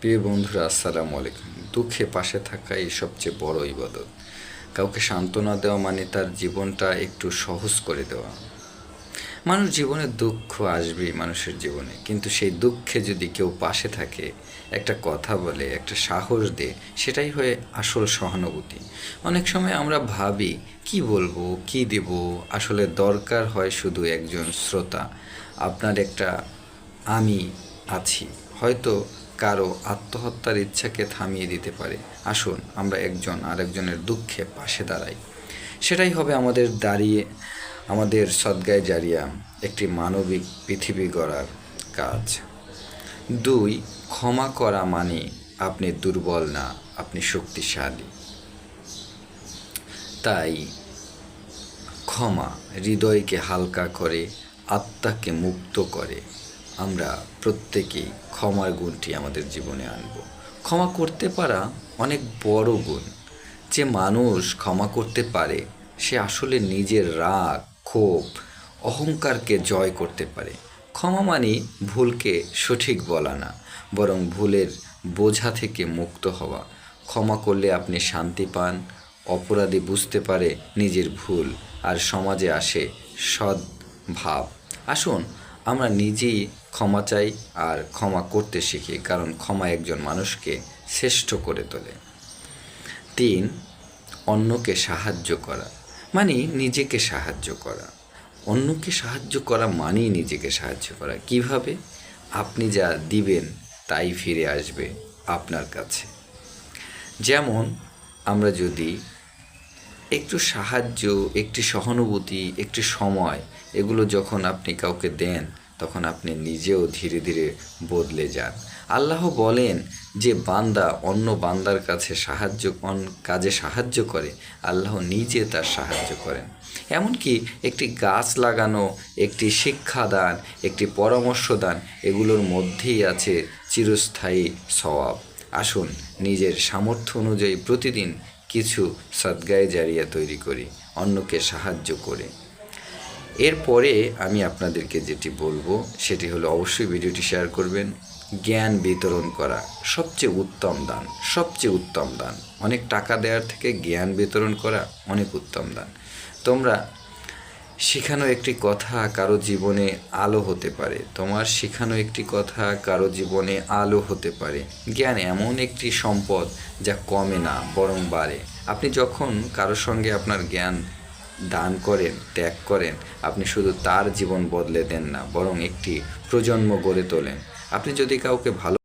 প্রিয় বন্ধুরা, আসসালামু আলাইকুম। দুঃখে পাশে থাকাই সবচেয়ে বড় ইবাদত। কাউকে সান্ত্বনা দেওয়া মানে তার জীবনটা একটু সহজ করে দেওয়া। মানুষ জীবনে দুঃখ আসবেই মানুষের জীবনে, কিন্তু সেই দুঃখে যদি কেউ পাশে থাকে, একটা কথা বলে, একটা সাহস দেয়, সেটাই হয়ে আসল সহানুভূতি। অনেক সময় আমরা ভাবি, কি বলব, কি দেব? আসলে দরকার হয় শুধু একজন শ্রোতা। আপনার একটা আমি আছি। হয়তো কারও আত্মহত্যার ইচ্ছাকে থামিয়ে দিতে পারে। আসুন, আমরা একজন আরেকজনের দুঃখে পাশে দাঁড়াই। সেটাই হবে আমাদের দাঁড়িয়ে, আমাদের সদ্গায় জারিয়া একটি মানবিক পৃথিবী গড়ার কাজ। দুই, ক্ষমা করা মানে আপনি দুর্বল না, আপনি শক্তিশালী। তাই ক্ষমা হৃদয়কে হালকা করে, আত্মাকে মুক্ত করে। আমরা প্রত্যেকেই ক্ষমার গুণটি আমাদের জীবনে আনব। ক্ষমা করতে পারা অনেক বড় গুণ। যে মানুষ ক্ষমা করতে পারে, সে আসলে নিজের রাগ, ক্ষোভ, অহংকারকে জয় করতে পারে। ক্ষমা মানে ভুলকে সঠিক বলা না, বরং ভুলের বোঝা থেকে মুক্ত হওয়া। ক্ষমা করলে আপনি শান্তি পান, অপরাধী বুঝতে পারে নিজের ভুল, আর সমাজে আসে সদ্ভাব। আসুন আমরা নিজেই ক্ষমা চাই আর ক্ষমা করতে শিখি, কারণ ক্ষমা একজন মানুষকে শ্রেষ্ঠ করে তোলে। তিন, অন্যকে সাহায্য করা মানে নিজেকে সাহায্য করা। অন্যকে সাহায্য করা মানেই নিজেকে সাহায্য করা। কীভাবে? আপনি যা দিবেন তাই ফিরে আসবে আপনার কাছে। যেমন, আমরা যদি একটু সাহায্য, একটি সহানুভূতি, একটি সময়, এগুলো যখন আপনি কাউকে দেন, তখন আপনি নিজেও ধীরে ধীরে বদলে যান। আল্লাহ বলেন যে, বান্দা অন্য বান্দার কাছে সাহায্য কাজে সাহায্য করে, আল্লাহ নিজে তার সাহায্য করেন। এমনকি একটি গাছ লাগানো, একটি শিক্ষাদান একটি পরামর্শ দান, এগুলোর মধ্যেই আছে চিরস্থায়ী স্বভাব। আসুন, নিজের সামর্থ্য অনুযায়ী প্রতিদিন কিছু সদ্গায় জারিয়া তৈরি করি, অন্যকে সাহায্য করে। এরপরে আমি আপনাদেরকে যেটি বলব, সেটি হলো অবশ্যই ভিডিওটি শেয়ার করবেন। জ্ঞান বিতরণ করা সবচেয়ে উত্তম দান, সবচেয়ে উত্তম দান। অনেক টাকা দেওয়ার থেকে জ্ঞান বিতরণ করা অনেক উত্তম দান। তোমরা শেখানো একটি কথা কারও জীবনে আলো হতে পারে। তোমার শেখানো একটি কথা কারও জীবনে আলো হতে পারে। জ্ঞান এমন একটি সম্পদ যা কমে না, বরং বাড়ে। আপনি যখন কারও সঙ্গে আপনার জ্ঞান দান করেন, ত্যাগ করেন, আপনি শুধু তার জীবন বদলে দেন না, বরং একটি প্রজন্ম গড়ে তোলেন। আপনি যদি কাউকে ভালো